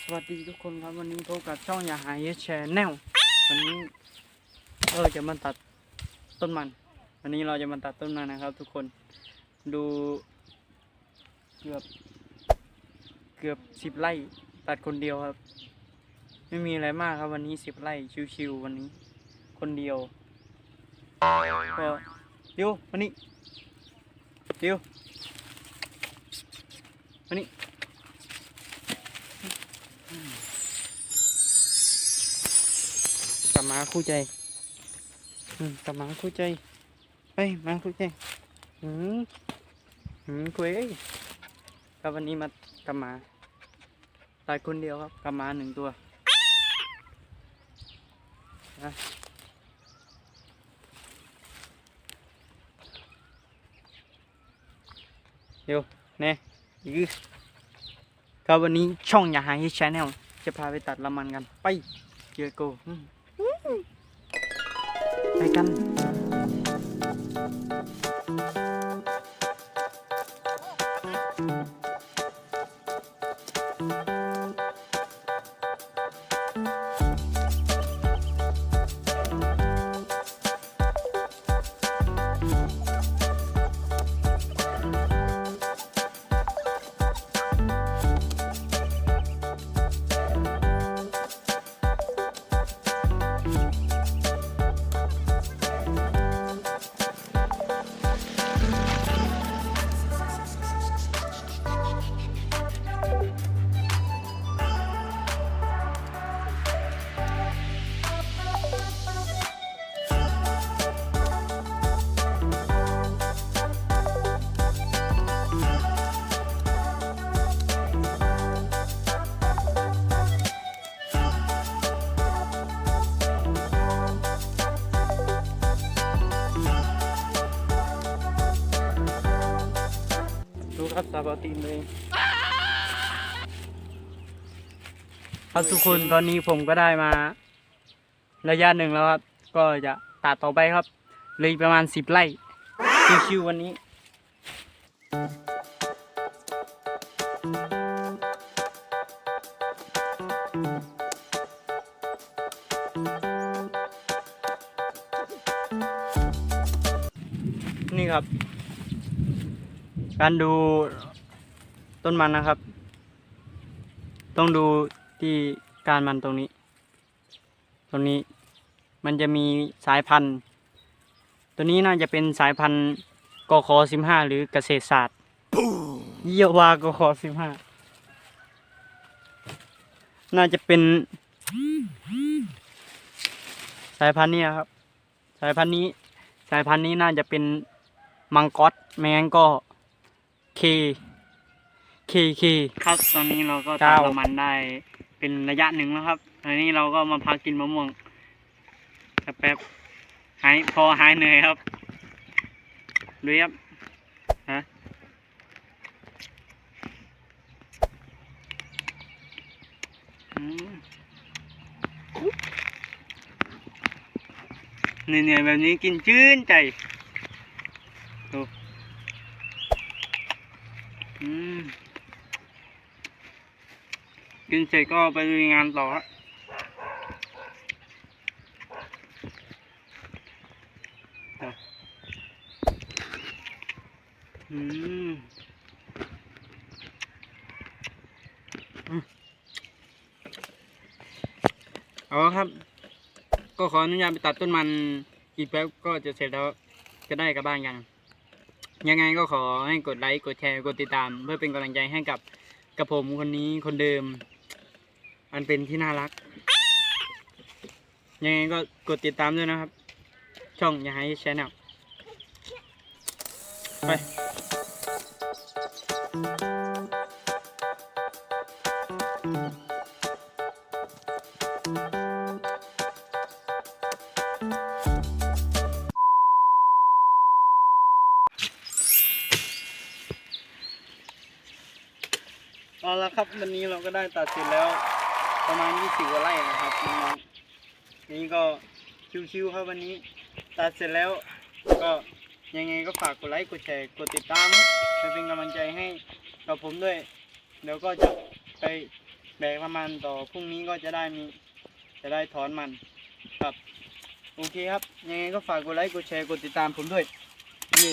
สวัสดีทุกคนครับวันนี้พบกับช่องอย่าหายแชร์แนลวันนี้เราจะมาตัดต้นมัน วันนี้เราจะมาตัดต้นมันนะครับ ทุกคนดูเกือบเกือบสิบไร่ตัดคนเดียวครับ ไม่มีอะไรมากครับวันนี้สิบไร่ชิวๆวันนี้ คนเดียวก็เดี๋ยววันนี้เดี๋ยววันนี้ กลับมาคู่ใจกลับมาคู่ใจเอ้ยมาคู่ใจอืมอืมคุยเอ้ยครับวันนี้มากลับมาตายคนเดียวครับกลับมาหนึ่งตัวนะเดี๋ยวเน่ยื้อ ครับวันนี้ช่องอย่าหายชแนลจะพาไปตัดละมันกัน ไปเจอกูไปกันดู ครับซาบาตีนเลยครับทุกคนตอนนี้ผมก็ได้มา ระยะหนึ่งแล้วครับ ก็จะตัดต่อไปครับเลยประมาณสิบไร่ชิวๆวันนี้นี่ครับ การดูต้นมันนะครับ ต้องดูที่การมันตรงนี้ ตรงนี้มันจะมีสายพันธุ์ ตัวนี้น่าจะเป็นสายพันธุ์กคสิบห้าหรือเกษตรศาสตร์เยี่วากคสิบห้าน่าจะเป็น สายพันธุ์นี้ครับ สายพันธุ์นี้ สายพันธุ์นี้น่าจะเป็นมังกรแมงนก็ เคเคเค ครับตอนนี้เราก็ตัดละมันได้เป็นระยะหนึ่งแล้วครับตอนนี้เราก็มาพักกินมะม่วงแป๊บๆหายพอหายเหนื่อยครับดูครับฮะอืมเหนื่อยๆแบบนี้กินชื่นใจดูอืม กินเสร็จก็ไปลุยงานต่ออืมอืมเอาครับ ก็ขออนุญาตไปตัดต้นมันอีกแป๊บก็จะเสร็จแล้วจะได้กลับบ้านยังยังไงก็ขอให้กดไลค์ กดแชร์ กดติดตาม เพื่อเป็นกำลังใจให้กับกับผมคนนี้คนเดิม อันเป็นที่น่ารัก ยังไงก็กดติดตามด้วยนะครับ ช่องอย่าให้ชแนลไปเอาละครับวันนี้เราก็ได้ตัดเสร็จแล้ว ประมาณ 20กว่าไร่นะครับน้องๆนี่ก็ชิวๆครับวันนี้ตัดเสร็จแล้วก็ยังไงก็ฝากกดไลค์กดแชร์กดติดตามครับไปเป็นกำลังใจให้กับผมด้วย เดี๋ยวก็จะไปแบกประมาณต่อพรุ่งนี้ก็จะได้มีจะได้ถอนมันครับโอเคครับยังไงก็ฝากกดไลค์กดแชร์กดติดตามผมด้วยเย่